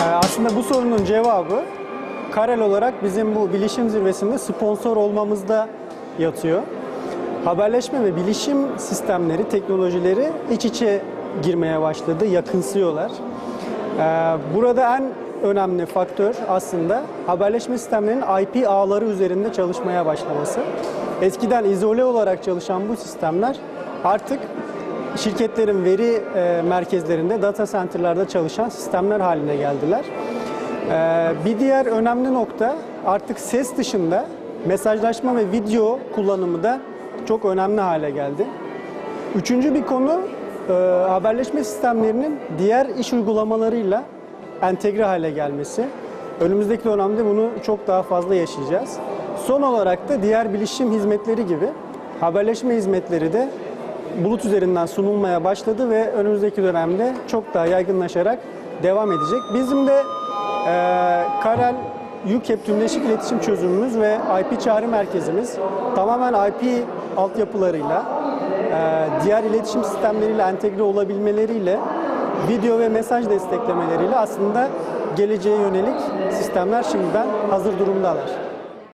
Ee, Aslında bu sorunun cevabı Karel olarak bizim bu bilişim zirvesinde sponsor olmamızda yatıyor. Haberleşme ve bilişim sistemleri, teknolojileri iç içe girmeye başladı, yakınsıyorlar. Ee, Burada en önemli faktör aslında haberleşme sistemlerinin IP ağları üzerinde çalışmaya başlaması. Eskiden izole olarak çalışan bu sistemler artık şirketlerin veri e, merkezlerinde, data center'larda çalışan sistemler haline geldiler. Ee, Bir diğer önemli nokta artık ses dışında mesajlaşma ve video kullanımı da çok önemli hale geldi. Üçüncü bir konu e, haberleşme sistemlerinin diğer iş uygulamalarıyla entegre hale gelmesi. Önümüzdeki dönemde bunu çok daha fazla yaşayacağız. Son olarak da diğer bilişim hizmetleri gibi haberleşme hizmetleri de bulut üzerinden sunulmaya başladı ve önümüzdeki dönemde çok daha yaygınlaşarak devam edecek. Bizim de e, Karel UCAP tümleşik iletişim çözümümüz ve IP çağrı merkezimiz tamamen IP altyapılarıyla e, diğer iletişim sistemleriyle entegre olabilmeleriyle video ve mesaj desteklemeleriyle aslında geleceğe yönelik sistemler şimdiden hazır durumdalar.